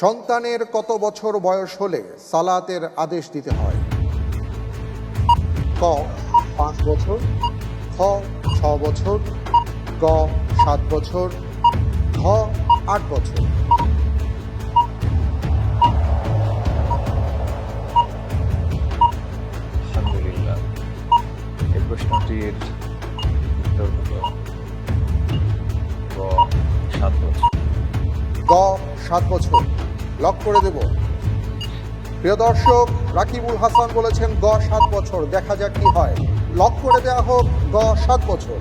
সন্তানের কত বছর বয়স হলে সালাতের আদেশ দিতে হয়? ক পাঁচ বছর। খ ছ বছর। গ সাত বছর। ঘ আট বছর। আলহামদুলিল্লাহ। এই প্রশ্নটির উত্তর হল গ সাত বছর। গ সাত বছর। লক করে দেব। প্রিয় দর্শক, রাকিবুল হাসান বলেছেন গ সাত বছর, দেখা যাক কি হয়। লক করে দেওয়া হোক গ সাত বছর।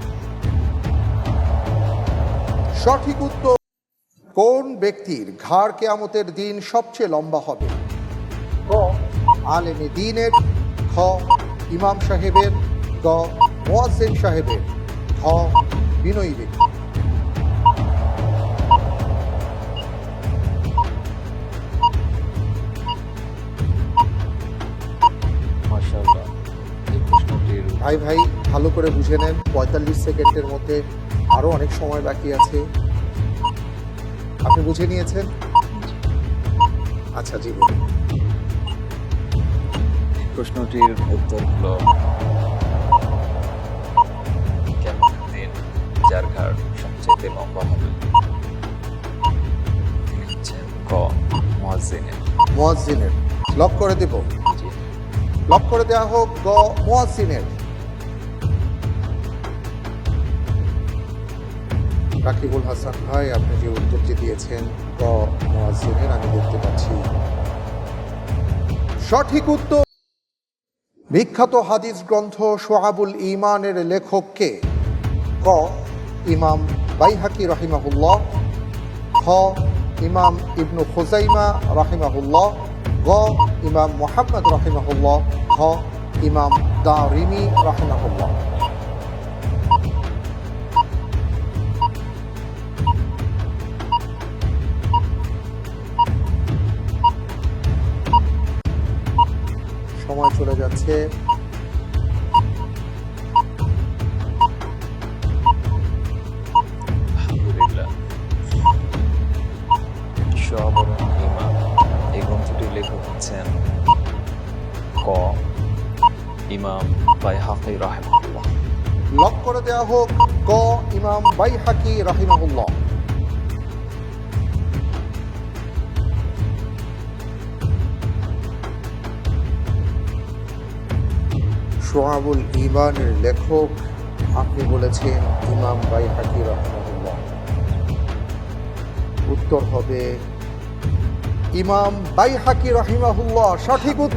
সঠিক উত্তর, কোন ব্যক্তির ঘাড় কেয়ামতের দিন সবচেয়ে লম্বা হবে? ক, আলেমে দিনের, খ, ইমাম সাহেবের, গ মোয়াজ্জেম সাহেবের ঘ বিনয়ী ব্যক্তি। ভাই ভাই ভালো করে বুঝে নেন। পঁয়তাল্লিশ সেকেন্ডের মধ্যে আরও অনেক সময় বাকি আছে। আপনি বুঝে নিয়েছেন? আচ্ছা জি বলুন। প্রশ্নটির উত্তর হল কেমন দিন যার ঘাড় সবচেয়ে লম্বা হবে? ক মোয়াজ্জিনের। লক করে দেব। লক করে দেওয়া হোক গ মোয়াজ্জিনের। রাকিবুল হাসান ভাই, আপনি যে উত্তরটি দিয়েছেন মোয়াজ্জিনের আমি দেখতে পাচ্ছি। সঠিক উত্তর। বিখ্যাত হাদিস গ্রন্থ সোহাবুল ইমানের লেখককে ক, ইমাম বাইহাকি রহিমাহুল্লাহ, খ, ইমাম ইবনু খুজাইমা রাহিমাহুল্লাহ, গ, ইমাম মোহাম্মদ রাহিমাহুল্লাহ খ ইমাম দারিমি রাহিমাহুল্লাহ। সময় চলে যাচ্ছে। আলহামদুলিল্লাহ সবরণ ইমাম এই গ্রন্থটির লেখক হচ্ছেন ক ইমাম বাইহাকি রাহিমাহুল্লাহ লক করে দেওয়া হোক গ ইমাম বাইহাকি রাহিমাহুল্লাহ। সোহাবুল ইমানের লেখক, আপনি বলেছেন ইমাম বাই হাকি রহমতুল্লাহ। উত্তর হবে ইমাম বাই হাকি রহিমাহুল্লাহ, সঠিক